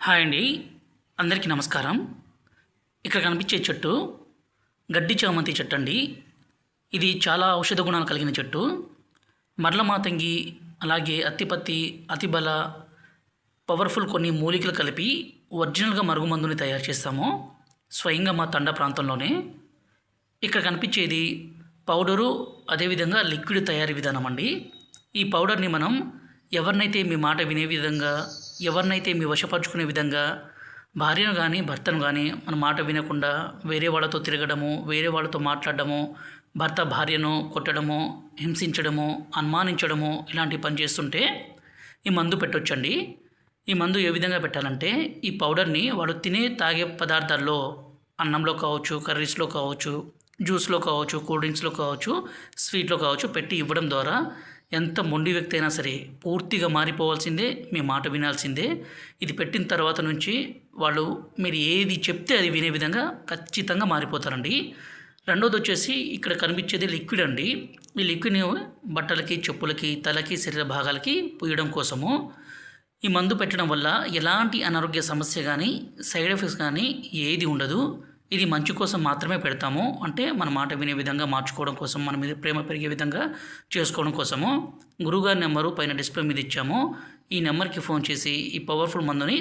Hi అండి. అందరికీ నమస్కారం. ఇక్కడ కనిపించే చెట్టు గడ్డి చామంతి చెట్టు అండి. ఇది చాలా ఔషధ గుణాలు కలిగిన చెట్టు. మరల మాతంగి అలాగే అత్తిపత్తి అతిబల పవర్ఫుల్ కొన్ని మూలికలు కలిపి ఒరిజినల్గా మరుగుమందుని తయారు చేస్తాము. స్వయంగా మా తండ ప్రాంతంలోనే. ఇక్కడ కనిపించేది పౌడరు అదేవిధంగా లిక్విడ్ తయారీ విధానం అండి. ఈ పౌడర్ని మనం ఎవరినైతే మీ మాట వినే విధంగా ఎవరినైతే మీ వశపరుచుకునే విధంగా భార్యను కానీ భర్తను కానీ మన మాట వినకుండా వేరే వాళ్ళతో తిరగడము వేరే వాళ్ళతో మాట్లాడడము భర్త భార్యను కొట్టడము హింసించడము అనుమానించడము ఇలాంటి పని చేస్తుంటే ఈ మందు పెట్టొచ్చండి. ఈ మందు ఏ విధంగా పెట్టాలంటే ఈ పౌడర్ని వాడు తినే తాగే పదార్థాల్లో అన్నంలో కావచ్చు కర్రీస్లో కావచ్చు జ్యూస్లో కావచ్చు కూల్ డ్రింక్స్లో కావచ్చు స్వీట్లో కావచ్చు పెట్టి ఇవ్వడం ద్వారా ఎంత మొండి వ్యక్తి అయినా సరే పూర్తిగా మారిపోవాల్సిందే మీ మాట వినాల్సిందే. ఇది పెట్టిన తర్వాత నుంచి వాళ్ళు మీరు ఏది చెప్తే అది వినే విధంగా ఖచ్చితంగా మారిపోతారండి. రెండోది వచ్చేసి ఇక్కడ కనిపించేది లిక్విడ్ అండి. ఈ లిక్విడ్ని బట్టలకి చెప్పులకి తలకి శరీర భాగాలకి పూయడం కోసము. ఈ మందు పెట్టడం వల్ల ఎలాంటి అనారోగ్య సమస్య కానీ సైడ్ ఎఫెక్ట్స్ కానీ ఏది ఉండదు. ఇది మంచి కోసం మాత్రమే పెడతాము. అంటే మన మాట వినే విధంగా మార్చుకోవడం కోసం మన మీద ప్రేమ పెరిగే విధంగా చేసుకోవడం కోసము. గురుగారి నెంబరు పైన డిస్ప్లే మీద ఇచ్చాము. ఈ నెంబర్కి ఫోన్ చేసి ఈ పవర్ఫుల్ మందుని